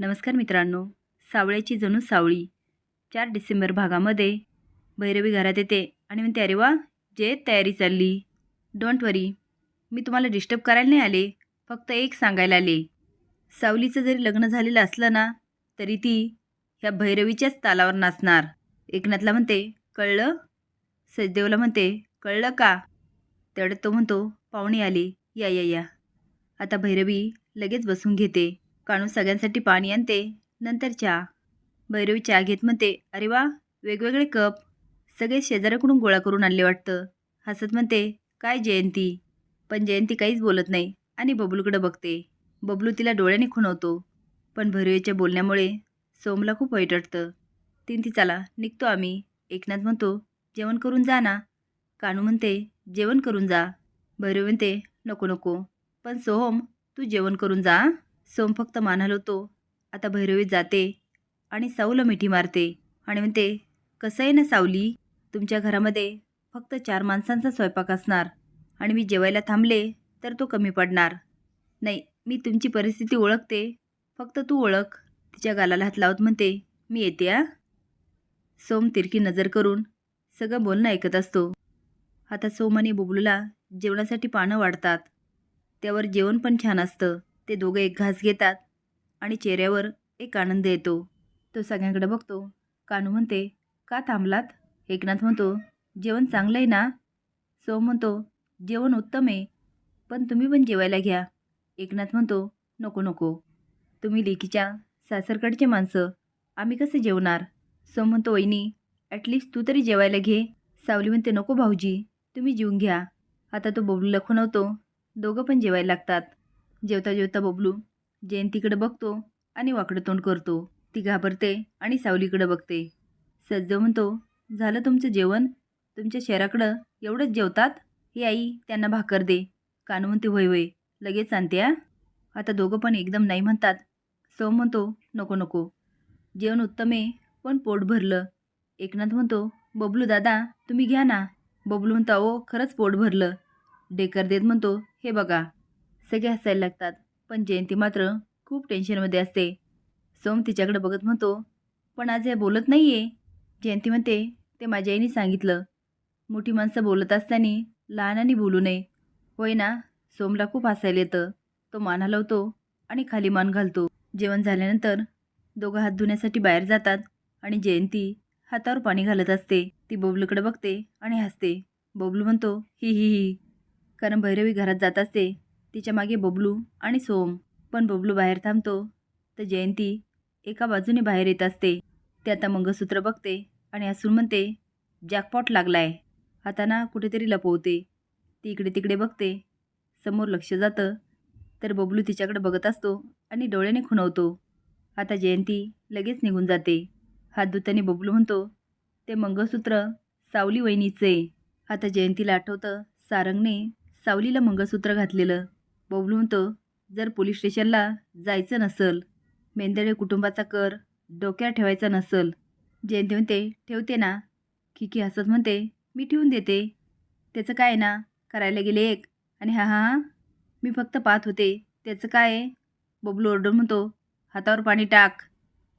नमस्कार मित्रांनो सावळ्याची जणू सावळी. चार डिसेंबर भागामध्ये भैरवी घरात येते आणि म्हणते अरे वा जे तयारी चालली. डोंट वरी मी तुम्हाला डिस्टर्ब करायला नाही आले फक्त एक सांगायला आले. सावलीचं जरी लग्न झालेलं असलं ना तरी ती ह्या भैरवीच्याच तालावर नाचणार. एकनाथला म्हणते कळलं? सचदेवला म्हणते कळलं का? तेवढ्यात तो म्हणतो पाहुणे आले या या या. आता भैरवी लगेच बसून घेते. काढून सगळ्यांसाठी पाणी आणते. नंतर चहा. भैरवी चहा घेत म्हणते अरे वा वेगवेगळे कप. सगळे शेजाऱ्याकडून गोळा करून आणले वाटतं. हसत म्हणते काय जयंती. पण जयंती काहीच बोलत नाही आणि बबलूकडं बघते. बबलू तिला डोळ्याने खुणवतो. पण भैरवीच्या बोलण्यामुळे सोमला खूप वाईट वाटतं. तीन ती चला निघतो आम्ही. एकनाथ म्हणतो जेवण करून जा ना. कानू म्हणते जेवण करून जा. भैरवी म्हणते नको नको. पण सोहम तू जेवण करून जा सोम फक्त मानल होतो आता भैरवी जाते आणि साऊला मिठी मारते आणि म्हणते कसं आहे ना सावली तुमच्या घरामध्ये फक्त चार माणसांचा स्वयंपाक असणार आणि मी जेवायला थांबले तर तो कमी पडणार. नाही मी तुमची परिस्थिती ओळखते. फक्त तू ओळख. तिच्या गालाला हात लावत म्हणते मी येते आ? सोम तिरकी नजर करून सगळं बोलणं ऐकत असतो. आता सोम आणि बुबलूला जेवणासाठी पानं वाढतात. त्यावर जेवण पण छान असतं. ते दोघं एक घास घेतात आणि चेहऱ्यावर एक आनंद येतो. तो सगळ्यांकडे बघतो. कानू म्हणते का थांबलात? एकनाथ म्हणतो जेवण चांगलं आहे ना? सोम म्हणतो जेवण उत्तम आहे पण तुम्ही पण जेवायला घ्या. एकनाथ म्हणतो नको नको. तुम्ही लेकीच्या सासरकडचे माणसं आम्ही कसे जेवणार? सोम म्हणतो वहिनी ॲटलिस्ट तू तरी जेवायला घे. सावली म्हणते नको भाऊजी तुम्ही जेवून घ्या. आता तो बबलूला खुणवतो दोघं पण जेवायला लागतात. जेवता जेवता बबलू जयंतीकडे बघतो आणि वाकडं तोंड करतो. ती घाबरते आणि सावलीकडे बघते. सज्ज म्हणतो झालं तुमचं जेवण? तुमच्या शहराकडं एवढंच जेवतात? हे आई त्यांना भाकर दे. कानू म्हणते होय होय लगेच आणते आ? आता दोघं पण एकदम नाही म्हणतात. सोम म्हणतो नको नको. जेवण उत्तम आहे पण पोट भरलं. एकनाथ म्हणतो बबलू दादा तुम्ही घ्या ना. बबलू म्हणता ओ खरंच पोट भरलं. डेकर देत म्हणतो हे बघा सगळे हसायला लागतात. पण जयंती मात्र खूप टेन्शनमध्ये असते. सोम तिच्याकडे बघत म्हणतो पण आज हे बोलत नाही आहे जयंती म्हणते ते माझ्या आईने सांगितलं. मोठी माणसं बोलत असताना लहानांनी बोलू नये. होय ना? सोमला खूप हसायला येतं. तो मान हलवतो आणि खाली मान घालतो. जेवण झाल्यानंतर दोघं हात धुण्यासाठी बाहेर जातात आणि जयंती हातावर पाणी घालत असते. ती बबलूकडे बघते आणि हसते. बबलू म्हणतो ही ही ही. कारण भैरवी घरात जात असते. तिच्यामागे बबलू आणि सोम. पण बबलू बाहेर थांबतो. तर जयंती एका बाजूने बाहेर येत असते. ते आता मंगळसूत्र बघते आणि हसून म्हणते जॅकपॉट लागलाय. हाताना कुठेतरी लपवते. ती इकडे तिकडे बघते. समोर लक्ष जातं. तर बबलू तिच्याकडे बघत असतो आणि डोळ्याने खुणवतो. आता जयंती लगेच निघून जाते. हात धुताने बबलू म्हणतो ते मंगळसूत्र सावली वहिनीचे. आता जयंतीला आठवतं सारंगने सावलीला मंगळसूत्र घातलेलं. बबलू म्हणतो जर पोलीस स्टेशनला जायचं नसल मेंदळे कुटुंबाचा कर डोक्यावर ठेवायचा नसल. जयंती म्हणते ठेवते ना. खिकी हसत म्हणते मी ठेवून देते. त्याचं काय ना करायला गेले एक. आणि हा हा हा मी फक्त पाहत होते. त्याचं काय बबलू ओरडून म्हणतो हातावर पाणी टाक.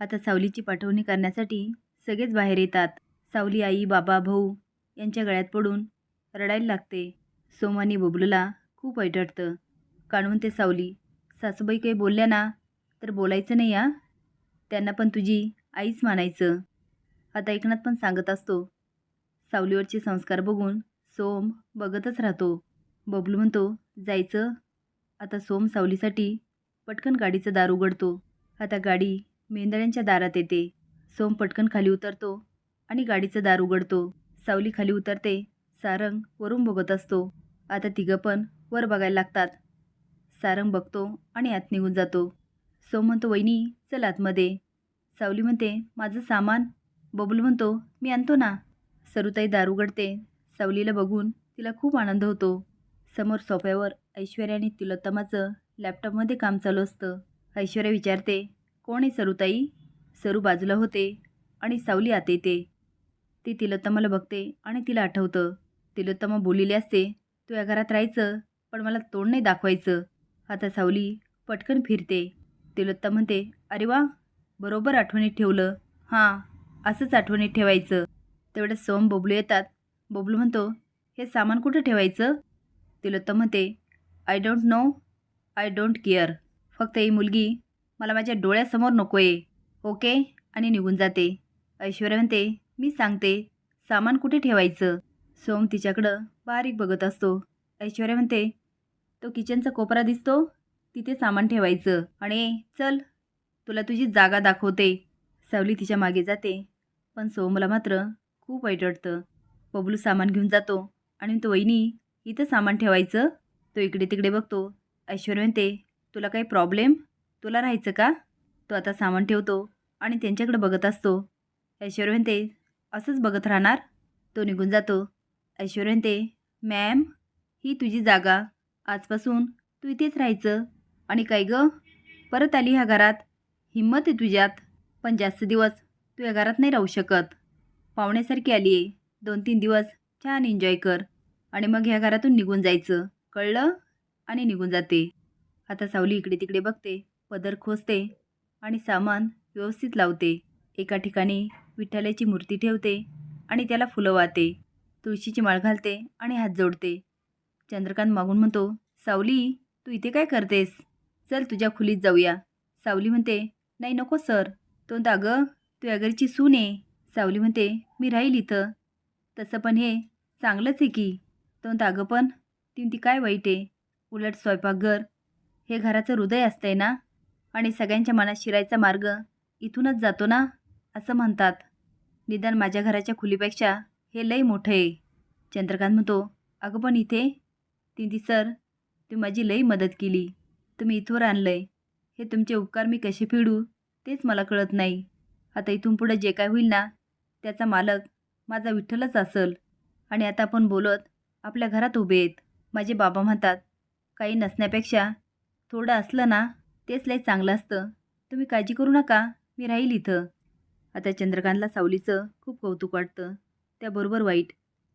आता सावलीची पाठवणी करण्यासाठी सगळेच बाहेर येतात. सावली आई बाबा भाऊ यांच्या गळ्यात पडून रडायला लागते. सोमानी बबलूला खूप वाईट काढून ते सावली. सासूबाई काही बोलल्या ना तर बोलायचं नाही या त्यांना पण तुझी आईच मानायचं. आता एकनाथ पण सांगत असतो. सावलीवरचे संस्कार बघून सोम बघतच राहतो. बबलू म्हणतो जायचं. आता सोम सावलीसाठी पटकन गाडीचं दार उघडतो. आता गाडी मेंदळ्यांच्या दारात येते. सोम पटकन खाली उतरतो आणि गाडीचं दार उघडतो. सावली खाली उतरते सारंग वरून बघत असतो. आता तिघं पण वर बघायला लागतात. सारंग बघतो आणि आत निघून जातो. सो म्हणतो वहिनी चल आतमध्ये. सावली म्हणते माझं सामान. बबलू म्हणतो मी आणतो ना. सरुताई दारू उघडते. सावलीला बघून तिला खूप आनंद होतो. समोर सोफ्यावर ऐश्वर्या आणि तिलोत्तमाचं लॅपटॉपमध्ये काम चालू असतं. ऐश्वर्या विचारते कोण आहे सरुताई? सरू बाजूला होते आणि सावली आत येते. ती तिलोत्तमाला बघते आणि तिला आठवतं. तिलोत्तमा बोललेली असते तू या घरात राहायचं पण मला तोंड नाही दाखवायचं. आता सावली पटकन फिरते. तिलोत्तम म्हणते अरे वा बरोबर आठवणीत ठेवलं. हां असंच आठवणीत ठेवायचं. तेवढ्यात सोम बबलू येतात. बबलू म्हणतो हे सामान कुठं ठेवायचं? तिलोत्तम म्हणते I don't know I don't care. फक्त ही मुलगी मला माझ्या डोळ्यासमोर नको आहे ओके? आणि निघून जाते. ऐश्वर्या म्हणते मी सांगते सामान कुठे ठेवायचं? सोम तिच्याकडं बारीक बघत असतो. ऐश्वर्या म्हणते तो किचनचा कोपरा दिसतो. तिथे सामान ठेवायचं. आणि चल तुला तुझी जागा दाखवते. सावली तिच्यामागे जाते. पण सोमला मात्र खूप वाईट वाटतं बबलू सामान घेऊन जातो. आणि तो वहिनी इथं सामान ठेवायचं. तो इकडे तिकडे बघतो. ऐश्वर्या म्हणते तुला काही प्रॉब्लेम तुला राहायचं का? तो आता सामान ठेवतो आणि त्यांच्याकडे बघत असतो. ऐश्वर्या म्हणते असंच बघत राहणार? तो निघून जातो. ऐश्वर्या म्हणते मॅम ही तुझी जागा. आजपासून तू इथेच राहायचं. आणि काय गं? परत आली ह्या घरात. हिंमत आहे तुझ्यात. पण जास्त दिवस तू या घरात नाही राहू शकत. पाहुण्यासारखी आली आहे. दोन तीन दिवस छान एन्जॉय कर. आणि मग ह्या घरातून निघून जायचं. कळलं? आणि निघून जाते. आता सावली इकडे तिकडे बघते. पदर खोसते. आणि सामान व्यवस्थित लावते. एका ठिकाणी विठ्ठलाची मूर्ती ठेवते. आणि त्याला फुलं वाहते. तुळशीची माळ घालते. आणि हात जोडते. चंद्रकांत मागून म्हणतो सावली तू इथे काय करतेस? चल तुझ्या खोलीत जाऊया. सावली म्हणते नाही नको सर. तो म्हणतो अगं तू या सून आहे सावली म्हणते मी राहील इथं. तसं पण हे चांगलंच आहे की. तो म्हणतो अगं पण ती काय वाईट आहे? उलट स्वयंपाकघर हे घराचं हृदय असतंय ना? आणि सगळ्यांच्या मनात शिरायचा मार्ग इथूनच जातो ना? असं म्हणतात. निदान माझ्या घराच्या खुलीपेक्षा हे लई मोठं आहे. चंद्रकांत म्हणतो अगं पण इथे तिंदी सर तुम्ही माझी लई मदत केली. तुम्ही इथवर आणलं आहे हे तुमचे उपकार मी कसे फेडू तेच मला कळत नाही. आता इथून पुढं जे काय होईल ना त्याचा मालक माझा विठ्ठलच असेल. आणि आता आपण बोलत आपल्या घरात उभे आहेत. माझे बाबा म्हणतात काही नसण्यापेक्षा थोडं असलं ना तेच लई चांगलं असतं. तुम्ही काळजी करू नका मी राहील इथं. आता चंद्रकांतला सावलीचं खूप कौतुक वाटतं. त्याबरोबर वाईट